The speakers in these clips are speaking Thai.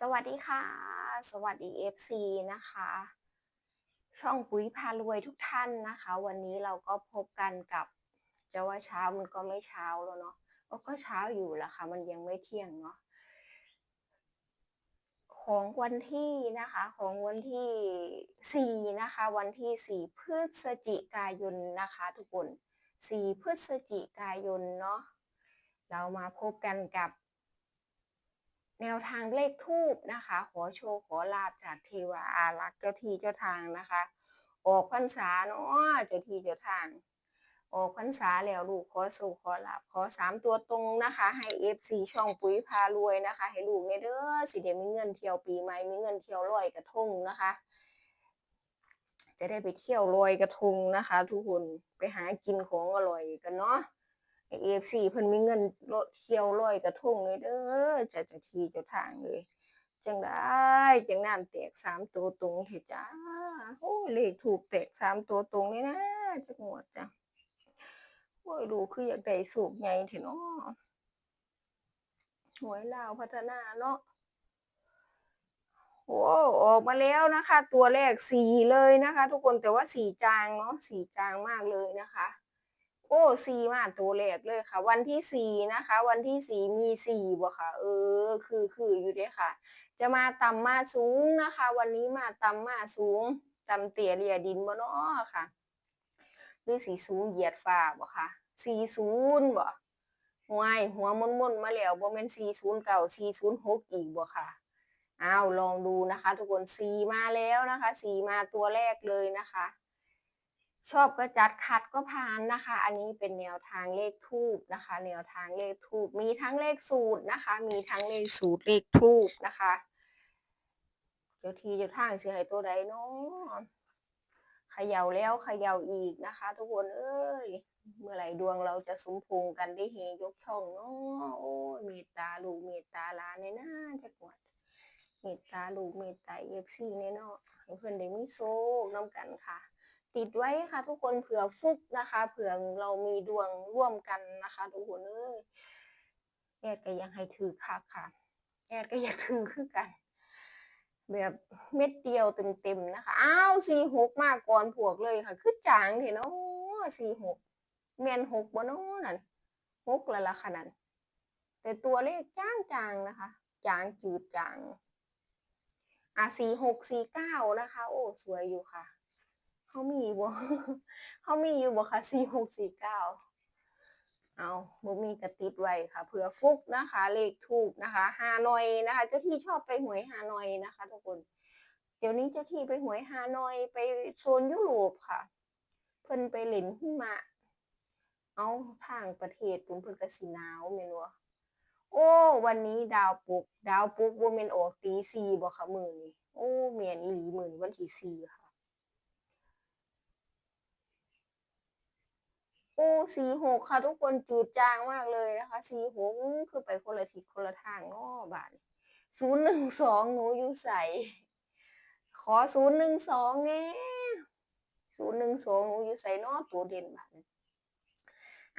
สวัสดีค่ะ สวัสดี FC นะคะ ช่องปุ๋ยพารวยทุกท่านนะคะ วันนี้เราก็พบกันกับจะว่าเช้ามันก็ไม่เช้าแล้วเนาะก็ก็เช้าอยู่แหละค่ะ มันยังไม่เที่ยงเนาะของวันที่นะคะของวันที่ 4 นะคะ วันที่ 4 พฤศจิกายนนะคะ ทุกคน 4 พฤศจิกายนเนาะเรามาพบกันกับ แนวทางเลขทูบนะคะ ขอโชว์ขอลาบจากเทวาอารักษ์เจ้าที่เจ้าทางนะคะ ออกพรรษาเนาะเจ้าที่เจ้าทาง ออกพรรษาแล้วลูกขอสู่ขอลาบขอสามตัวตรงนะคะ ให้เอฟซีช่องปุ๋ยพารวยนะคะ ให้ลูกในเด้อสิเดี๋ยวมีเงินเที่ยวปีใหม่มีเงินเที่ยวลอยกระทงนะคะ จะได้ไปเที่ยวลอยกระทงนะคะ ทุกคนไปหากินของอร่อยกันเนาะ เอฟซีเพิ่นมีเงินรถเที่ยวลอยกระทุ่งเลยเด้อจะจะทีจ้าทางเลยจังได้จังน้ำแตกสามตัวตรงเถอะจ้าโอ้เลขถูกแตกสามตัวตรงนี่นะจักหวดจ้ะโอ้ยดูคืออยากได้สูบใหญ่เถอะเนาะหวยลาวพัฒนาเนาะโอ้ออกมาแล้วนะคะ ตัวแรกสีเลยนะคะ ทุกคนแต่ว่าสีจางเนาะสีจางมากเลยนะคะ โอ้สีมาตัวแรกเลยค่ะ วันที่สี่นะคะ วันที่สี่มีสีบ่ค่ะ เออ คือคืออยู่ด้วยค่ะ จะมาต่ำมาสูงนะคะ วันนี้มาต่ำมาสูงต่ำเตี่ยเรียดินบ่เนาะค่ะหรือสีสูงเหยียดฟ้าบ่ค่ะสีศูนย์บ่หวยหัวมนมนมาแล้วบ่แม่นสี่ศูนย์เก่าสี่ศูนย์หกอีกบ่ค่ะอ้าวลองดูนะคะ ทุกคนสีมาแล้วนะคะสีมาตัวแรกเลยนะคะ ชอบก็จัดขัดก็ผ่านนะคะ อันนี้เป็นแนวทางเลขทูบนะคะ แนวทางเลขทูบมีทั้งเลขสูตรนะคะ มีทั้งเลขสูตรเลขทูบนะคะเดี๋ยวทีเจะทางเสียให้ตัวใดเนาะเขย่าแล้วเขย่าอีกนะคะ ทุกคนเอ้ย เมื่อไหร่ดวงเราจะสมพงกันได้เฮยกช่องเนาะโอ้ยเมตตาลูกเมตตาลานในน่าจะกวดเมตตาลูกเมตตาเอฟซีเนี่ยเนาะเพื่อนได้มีโชคน้ำกันค่ะ ติดไว้ค่ะ ทุกคนเผื่อฟุกนะคะ เผื่อเรามีดวงร่วมกันนะคะ ทุกคนเอ้ยแอดก็ยังให้ถือค่ะค่ะ แอดก็อยากถือคือกัน แบบเม็ดเดียวเต็มๆนะคะอ้าวสี่หกมากก่อนพวกเลยค่ะคือจางเถอะเนาะสี่หกแมนหกบ่เนาะนั่นหกละละขนาดแต่ตัวเลขจ้างจางนะคะจางจืดจางอะสี่หกสี่เก้านะคะ โอ้สวยอยู่ค่ะ เขามีบ่เขามีอยู่บ่คะสี่หกสี่เก้าเอาบ่มีกระติดไว้ค่ะเผื่อฟุกนะคะ เลขทูบนะคะฮานอยนะคะ เจ้าที่ชอบไปหวยฮานอยนะคะทุกคน เดี๋ยวนี้เจ้าที่ไปหวยฮานอยไปโซนยุโรปค่ะ เพิ่นไปเล่นหิมะ เอาทางประเทศปุ่นเพิ่นก็สิหนาวแม่นบ่โอ้ วันนี้ดาวปุก ดาวปุกบ่แม่นออกตีสี่บ่คะมื้อนี้โอ้แม่นอีหลีมื้อนี้วันที่สี่ค่ะ โอ้สีหกค่ะ ทุกคนจืดจางมากเลยนะคะสีหกคือไปคนละทิศคนละทางเนาะบาทศูนย์หนึ่งสองหนูอยู่ใสขอศูนย์หนึ่งสองแน่ศูนย์หนึ่งสองหนูอยู่ใสเนาะตัวเด่นบาท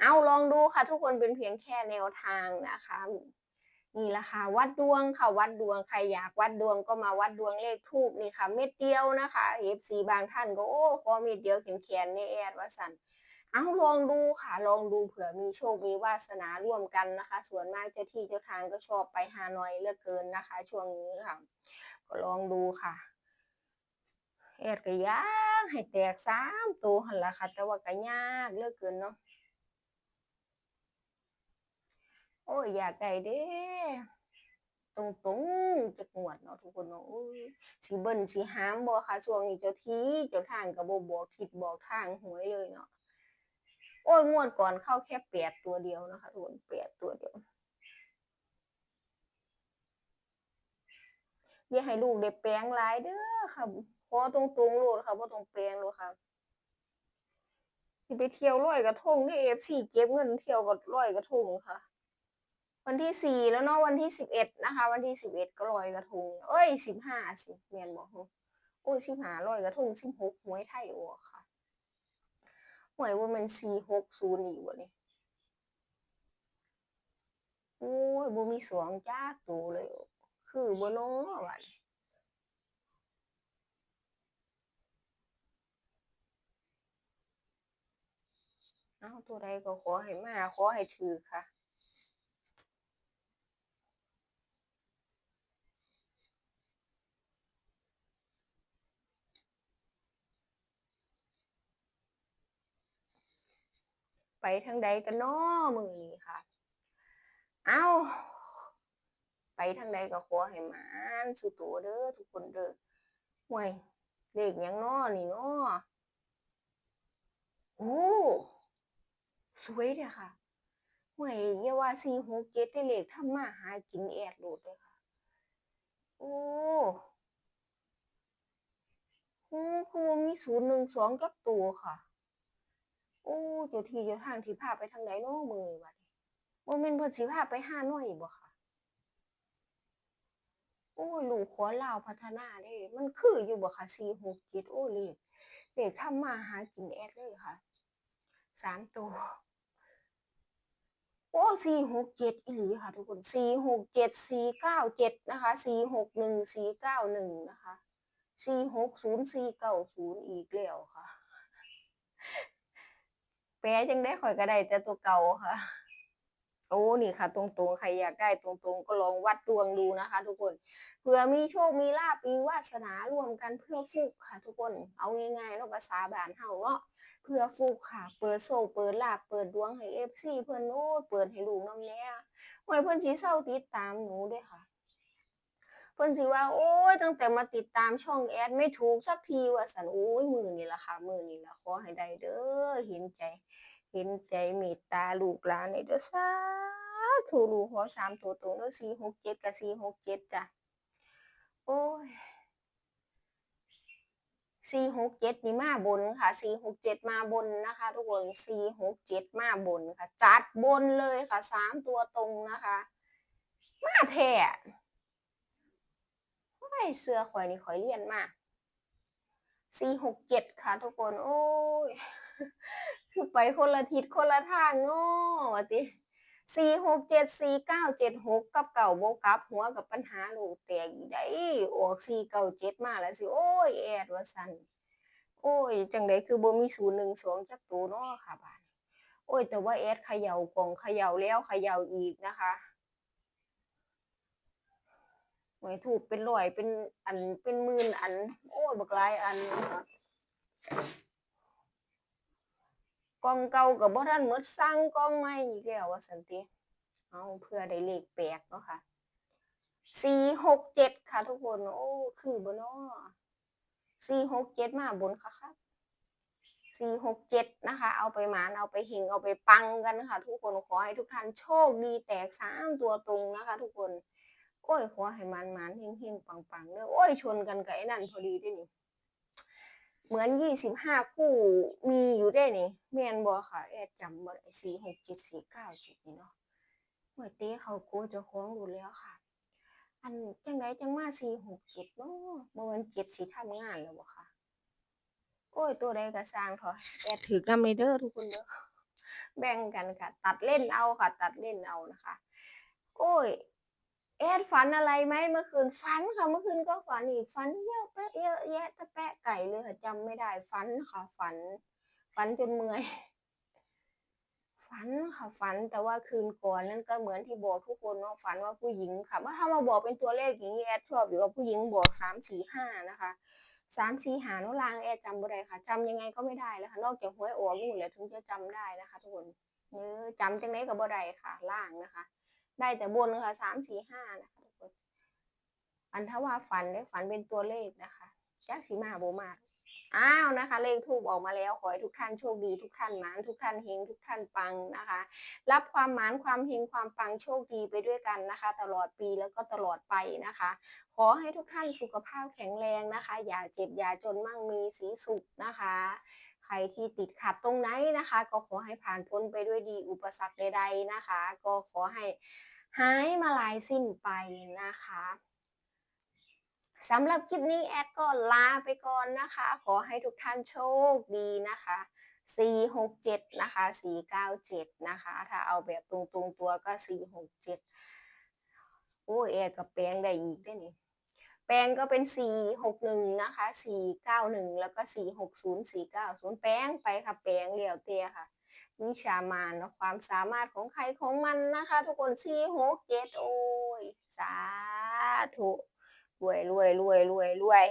เอาลองดูค่ะ ทุกคนเป็นเพียงแค่แนวทางนะคะนี่แหละค่ะวัดดวงค่ะวัดดวงใครอยากวัดดวงก็มาวัดดวงเลขทูบนี่ค่ะ เม็ดเดียวนะคะเอฟซีบางท่านก็โอ้ขอเม็ดเดียวแขนๆนี่แอดว่าสัน เอาลองดูค่ะลองดูเผื่อมีโชคมีวาสนาร่วมกันนะคะ ส่วนมากเจ้าที่เจ้าทางก็ชอบไปฮานอยเลือกเกินนะคะ ช่วงนี้ค่ะ ก็ลองดูค่ะเอ็ดก็ยากให้แตกสามตัวหันละค่ะ แต่ว่าก็ยากเลือกเกินเนาะโอ้ยอยากได้เด้ตรงตรงจะงวดเนาะทุกคนเนาะสีเบิ้ลสีหามบ่ค่ะช่วงนี้เจ้าที่เจ้าทางก็บ่บอกทิศบอกทางหวยเลยเนาะ โอ้ยงวดก่อนเข้าแค่แปดตัวเดียวนะคะทุกคนแปดตัวเดียวอย่าให้ลูกได้แปลงหลายเด้อค่ะขอตรงๆโลดค่ะบ่ต้องแปลงโลดค่ะสิไปเที่ยวลอยกระทงที่ AFC เก็บเงินเที่ยวกับลอยกระทงค่ะ วันที่สี่แล้วเนาะวันที่สิบเอ็ดนะคะ วันที่สิบเอ็ดก็ลอยกระทง เอ้ยสิบห้าสิแม่นบ่ฮะโอ้ยสิบห้าลอยกระทงสิบหกหวยไทยออกค่ะ หวยว่ามันสี่หกศูนย์อีกวะนี่โอ้ยบ่มีสวงจากตัวเลย คือบ่เนาะบัดนี้เอาตัวใดก็ขอให้มาขอให้ถือค่ะ ไปทางใดกันน้อมือนี้ค่ะ เอาไปทางใดก็ขอให้มานสุโตเด้อทุกคนเด้อห่วยเลขหยังน้อนี่น้อโอ้สวยเด้ค่ะห่วยอย่าว่าสี่หกเจ็ดได้เลขทำมาหากินแอดโหลดเลยค่ะ โอ้โอ้คือมีศูนย์หนึ่งสองจักตัวค่ะ โอ้เจ้ดที่เจ้าทางที่พาไปทางไหนเนาะมือบัดนี้บ่แม่นเพิ่นสิพาไปห้าน้อยบ่ค่ะ โอ้ลูกขอลาวพัฒนาได้ มันคืออยู่บ่ค่ะสี่หกเจ็ดโอ้เลขเลขทำมาหากินแอดเลยค่ะสามตัว โอ้สี่หกเจ็ดอีหลีค่ะทุกคนสี่หกเจ็ดสี่เก้าเจ็ดนะคะสี่หกหนึ่งสี่เก้าหนึ่งนะคะสี่หกศูนย์สี่เก้าศูนย์อีกแล้วค่ะ ปลจังได๋ข้อยก็ได้แต่ตัวเก่าค่ะ โอ้นี่ค่ะ ตรงๆใครอยากได้ตรงๆ ก็ลองวัดดวงดูนะคะ ทุกคนเผื่อมีโชคมีลาภมีวาสนารวมกันเพื่อฟุกค่ะ ทุกคนเอาง่ายๆเนาะภาษาบานเฮาเนาะเพื่อฟุกค่ะ เปิดโชคเปิดลาภเปิดดวงให้ FC เพิ่อนโอ้เปิดให้ลูกน้ำแน่โอ้เพิ่อนสิเซาติดตามหนูด้วยค่ะ เพิ่นสิว่าโอ๊ยตั้งแต่มาติดตามช่องแอดไม่ถูกสักทีว่าซั่นโอ้ยมือนี้ล่ะค่ะมือนี้ล่ะขอให้ได้เด้อเห็นใจ เห็นใจเมตตาลูกหลานหน่อยเด้อสาธุลูกขอสามตัวตรงเด้อ4 6 7กับ4 6 7จ้ะโอ้ย4 6 7นี่มาบนค่ะ4 6 7มาบนนะคะ ทุกคน4 6 7มาบนค่ะ จัดบนเลยค่ะ3ตัวตรงนะคะ มาแท้ ยเสื้อข้อยนี่ข้อยเรียนมาก4 6 7ค่ะทุกคน โอ๊ยคือไปคนละทิศคนละทางเนาะว่าติ4 6 7 4 9 7 6กับเก้าโบกับหัวกับปัญหาโลกแตกอีได้ออก4 9 7มาแล้วสิ โอ๊ยแอดว่าซั่นโอ๊ยจังใดคือบ่มี0 1 2จักตัวเนาะค่ะบานโอ๊ยแต่ว่าแอดเขย่ากล่องเขย่าแล้วเขย่าอีกนะคะ วยถูกเป็นร้อยเป็นอันเป็นหมื่นอัน โอ้ยบักหลายอันกล่องเก่าก็บ่ทันหมดสั่งกล่องใหม่อีกแล้วว่าซั่นติเอาเพื่อได้เลขแปลกเนาะค่ะ4 6 7ค่ะทุกคน โอ้คือบ่เนาะ4 6 7มาบนคักๆ4 6 7นะคะ เอาไปหมานเอาไปเฮงเอาไปปังกันค่ะ ทุกคนขอให้ทุกท่านโชคดีแตก3ตัวตรงนะคะ ทุกคน โอ๊ยขอให้หมานๆเฮงๆปังๆเด้อโอ๊ยชนกันกับไอ้นั่นพอดีเดะนี่ เหมือน25คู่มีอยู่เดะนี่แม่นบ่ค่ะ แอดจำบ่ได้4 6 7 4 9 7นี่เนาะโอ้ยเตะเขาโกเจ้าของโลดแล้วค่ะ อันจังใดจังมา4 6 7เจ็ดเนาะบ่แม่น7สิทำงานแล้วบ่ค่ะโอ๊ยตัวใดก็สร้างเถาะแอดถูกนำเด้อทุกคนเด้อแบ่งกันค่ะ ตัดเล่นเอาค่ะ ตัดเล่นเอานะคะ โอ๊ย อดฝันอะไรไหมเมื่อคืนฝันค่ะเมื่อคืนก็ฝันอีกฝันเยอะแปะเยอะแยะตะแปะไก่เลยค่ะจำไม่ได้ฝันค่ะฝัน ฝันจนเมื่อยฝันค่ะฝันแต่ว่าคืนก่อนนั้นก็เหมือนที่บอกทุกคนเนาฝันว่าผู้หญิงค่ะว่าถ้ามาบอกเป็นตัวเลขอย่างงี้แอดชอบอยู่กับผู้หญิงบอก3 4 5นะคะ3 4 5เนาะลางแอดจำบ่ได้ค่ะจำยังไงก็ไม่ได้แล้วค่ะนอกจากหวยออกนู่นและถึงจะจำได้นะคะ ทุกคนเออจำจังได๋ก็บ่ได้ค่ะ ล่างนะคะ ได้แต่บนค่ะ3 4 5นะคะทุกคนอันถ้าว่าฝันเด้ฝันเป็นตัวเลขนะคะจักสิมาโบมาอ้าวนะคะ เลขทูปออกมาแล้วขอให้ทุกท่านโชคดีทุกท่านหมานทุกท่านเฮงทุกท่านปังนะคะ รับความหมานความเฮงความปังโชคดีไปด้วยกันนะคะ ตลอดปีแล้วก็ตลอดไปนะคะ ขอให้ทุกท่านสุขภาพแข็งแรงนะคะ อย่าเจ็บอย่าจนมั่งมีสีสุขนะคะ ใครที่ติดขัดตรงไหนนะคะ ก็ขอให้ผ่านพ้นไปด้วยดีอุปสรรคใด ๆนะคะ ก็ขอให้หายมาลายสิ้นไปนะคะสำหรับคลิปนี้แอดก็ลาไปก่อนนะคะ ขอให้ทุกท่านโชคดีนะคะ 467 นะคะ 497 นะคะ ถ้าเอาแบบตรงๆตัวก็ 467 โอ้แอดกับแปลงได้อีกได้นี่ แปลงก็เป็น 461 นะคะ 491 แล้วก็ 460 490 แปลงไปค่ะ แปลงเรียวเตียค่ะวิชามานเนาะความสามารถของใครของมันนะคะ ทุกคน467โอ้ย สาธุรวยรวยรวยรวยรวย